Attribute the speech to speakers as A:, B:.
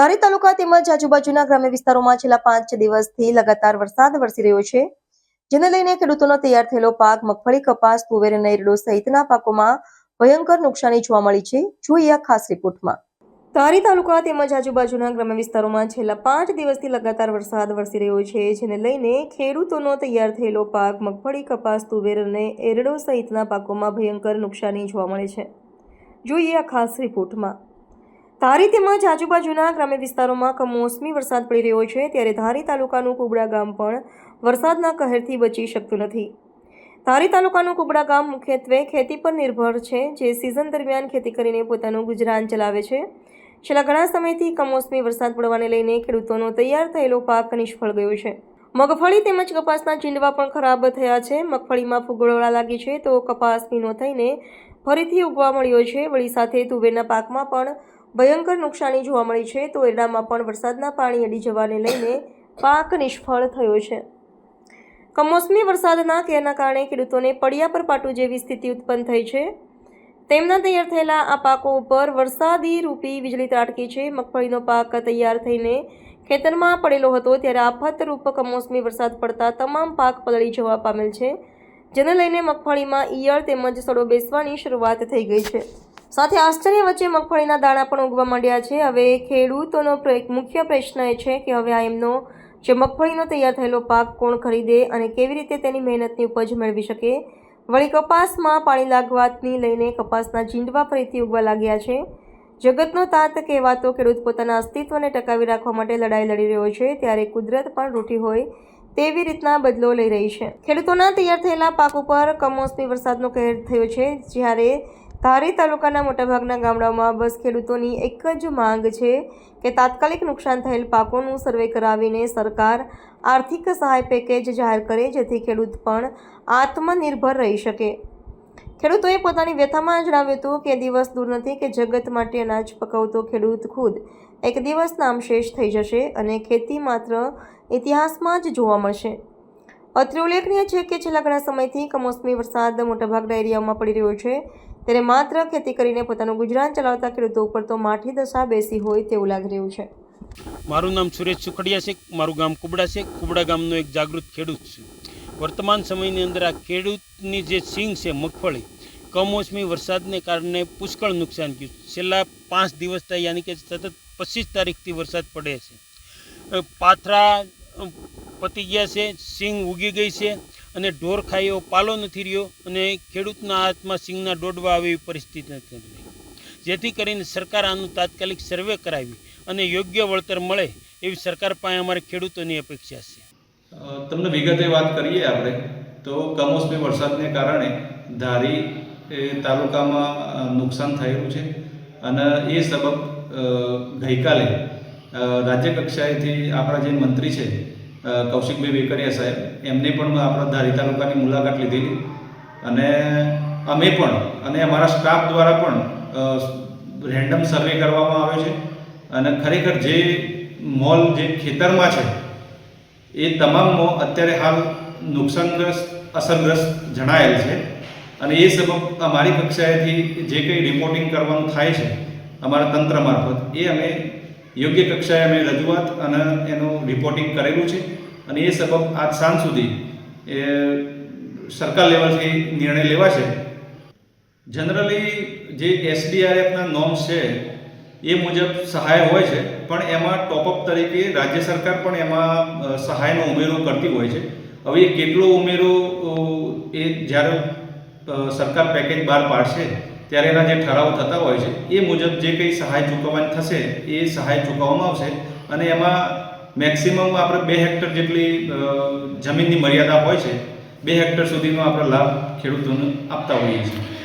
A: ધારી તાલુકા તેમજ આજુબાજુના ગ્રામ્ય વિસ્તારોમાં છેલ્લા પાંચ દિવસથી લગાતાર વરસાદ વરસી રહ્યો છે, જેને લઈને ખેડૂતોનો તૈયાર થયેલો પાક, મગફળી, કપાસ, તુવેર અને એરડો સહિતના પાકોમાં ભયંકર નુકસાની જોવા મળી છે. જોઈએ ખાસ રિપોર્ટમાં. ધારી તાલુકા તેમજ આજુબાજુના ગ્રામ્ય વિસ્તારોમાં છેલ્લા પાંચ દિવસથી લગાતાર વરસાદ વરસી રહ્યો છે, જેને લઈને ખેડૂતોનો તૈયાર થયેલો પાક, મગફળી, કપાસ, તુવેર અને એરડો સહિતના પાકોમાં ભયંકર નુકસાની જોવા મળે છે. જોઈએ આ ખાસ રિપોર્ટમાં. ધારી તેમજ આજુબાજુના ગ્રામ્ય વિસ્તારોમાં કમોસમી વરસાદ પડી રહ્યો છે, ત્યારે ધારી તાલુકાનું કુબડા ગામ પણ વરસાદના કહેરથી બચી શકતું નથી. ધારી તાલુકાનું કુબડા ગામ મુખ્યત્વે ખેતી પર નિર્ભર છે, જે સિઝન દરમિયાન ખેતી કરીને પોતાનું ગુજરાન ચલાવે છે. છેલ્લા ઘણા સમયથી કમોસમી વરસાદ પડવાને લઈને ખેડૂતોનો તૈયાર થયેલો પાક નિષ્ફળ ગયો છે. મગફળી તેમજ કપાસના ચીંડવા પણ ખરાબ થયા છે. મગફળીમાં ફૂગોળવા લાગી છે, તો કપાસ ભીનો થઈને ફરીથી ઉગવા મળ્યો છે. વળી સાથે તુવેરના પાકમાં પણ ભયંકર નુકસાની જોવા મળી છે. તો એરડામાં પણ વરસાદના પાણી અડી જવાને લઈને પાક નિષ્ફળ થયો છે. કમોસમી વરસાદના કેરના કારણે ખેડૂતોને પડિયા પર પાટું જેવી સ્થિતિ ઉત્પન્ન થઈ છે. તેમના તૈયાર થયેલા આ પાકો ઉપર વરસાદી રૂપી વીજળી ત્રાટકી છે. મગફળીનો પાક તૈયાર થઈને ખેતરમાં પડેલો હતો ત્યારે આફતરૂપ કમોસમી વરસાદ પડતા તમામ પાક પલળી જવા પામેલ છે. જેને લઈને મગફળીમાં ઈયળ તેમજ સડો બેસવાની શરૂઆત થઈ ગઈ છે. સાથે આશ્ચર્ય વચ્ચે મગફળીના દાણા પણ ઉગવા માંડ્યા છે. હવે ખેડૂતોનો મુખ્ય પ્રશ્ન એ છે કે હવે આ એમનો જે મગફળીનો તૈયાર થયેલો પાક કોણ ખરીદે અને કેવી રીતે તેની મહેનતની ઉપજ મેળવી શકે? વળી કપાસમાં પાણી લાગવાથી લઈને કપાસના ઝીંડવા ફરીથી ઉગવા લાગ્યા છે. જગતનો તાત કહેવાતો ખેડૂત પોતાના અસ્તિત્વને ટકાવી રાખવા માટે લડાઈ લડી રહ્યો છે. ત્યારે કુદરત પણ રૂઠી હોય તેવી રીતના બદલો લઈ રહી છે. ખેડૂતોના તૈયાર થયેલા પાક ઉપર કમોસમી વરસાદનો કહેર થયો છે, જ્યારે ધારી તાલુકાના મોટાભાગના ગામડાઓમાં બસ ખેડૂતોની એક જ માંગ છે કે તાત્કાલિક નુકસાન થયેલ પાકોનું સર્વે કરાવીને સરકાર આર્થિક સહાય પેકેજ જાહેર કરે, જેથી ખેડૂત પણ આત્મનિર્ભર રહી શકે. ખેડૂતોએ પોતાની વ્યથામાં જણાવ્યું હતું કે દિવસ દૂર નથી, કે જગત માટે અનાજ પકવતો ખેડૂત ખુદ. એક દિવસ નામશેષ થઈ જશે અને ખેતી માત્ર ઇતિહાસમાં જ જોવા મળશે. અત્રે ઉલ્લેખનીય છે કે છેલ્લા ઘણા સમયથી કમોસમી વરસાદ મોટાભાગના એરિયામાં પડી રહ્યો છે. ત્યારે માત્ર ખેતી કરીને પોતાનું ગુજરાન ચલાવતા ખેડૂતો ઉપર તો માઠી દશા બેસી હોય તેવું લાગી રહ્યું છે.
B: મારું નામ સુરેશ સુખડિયા છે, મારું ગામ કુબડા છે. કુબડા ગામનો એક જાગૃત ખેડૂત છું. વર્તમાન સમયની અંદર આ ખેડૂતની જે સિંગ છે, મગફળી, કમોસમી વરસાદને કારણે પુષ્કળ નુકસાન થયું. છેલ્લા પાંચ દિવસથી યાની કે સતત પચીસ તારીખથી વરસાદ પડે છે. પાથરા પતી ગયા છે, સિંગ ઉગી ગઈ છે અને ઢોર ખાઈઓ પાલો નથી રહ્યો અને ખેડૂતના હાથમાં સિંગના ડોડવા આવે એવી પરિસ્થિતિ નથી જેથી કરીને સરકાર આનું તાત્કાલિક સર્વે કરાવી અને યોગ્ય વળતર મળે એવી સરકાર પાસે અમારે ખેડૂતોની અપેક્ષા છે.
C: તમને વિગતે વાત કરીએ આપણે, તો કમોસમી વરસાદને કારણે ધારી એ તાલુકામાં નુકસાન થયેલું છે અને એ સબબ ગઈકાલે રાજ્ય કક્ષાએથી આપણા જે મંત્રી છે કૌશિકભાઈ વેકરિયા સાહેબ, એમને પણ આપણા ધારી તાલુકાની મુલાકાત લીધેલી અને અમે પણ અને અમારા સ્ટાફ દ્વારા પણ રેન્ડમ સર્વે કરવામાં આવ્યો છે અને ખરેખર જે મોલ જે ખેતરમાં છે એ તમામમાં અત્યારે હાલ નુકસાનગ્રસ્ત, અસરગ્રસ્ત જણાયેલ છે. અને એ સબબ અમારી કક્ષાએથી જે કંઈ રિપોર્ટિંગ કરવાનું થાય છે અમારા તંત્ર મારફત, એ અમે યોગ્ય કક્ષાએ અમે રજૂઆત અને એનું રિપોર્ટિંગ કરેલું છે. અને એ સબબ આજ સાંજ સુધી, એ સરકાર લેવલથી નિર્ણય લેવાશે. જનરલી જે એસડીઆરએફના નોર્મ્સ છે, એ મુજબ સહાય હોય છે. પણ એમાં ટોપઅપ તરીકે રાજ્ય સરકાર પણ એમાં સહાયનો ઉમેરો કરતી હોય છે. હવે એ કેટલો ઉમેરો એ જ્યારે સરકાર પેકેજ બહાર પાડશે, ત્યારે એના જે ઠરાવ થતા હોય છે, એ મુજબ જે કંઈ સહાય ચૂકવવાની થશે, એ સહાય ચૂકવવામાં આવશે. અને એમાં મેક્સિમમ આપણે બે હેક્ટર જેટલી જમીનની મર્યાદા હોય છે, બે હેક્ટર સુધીનો આપણે લાભ ખેડૂતોને આપતા હોઈએ છીએ.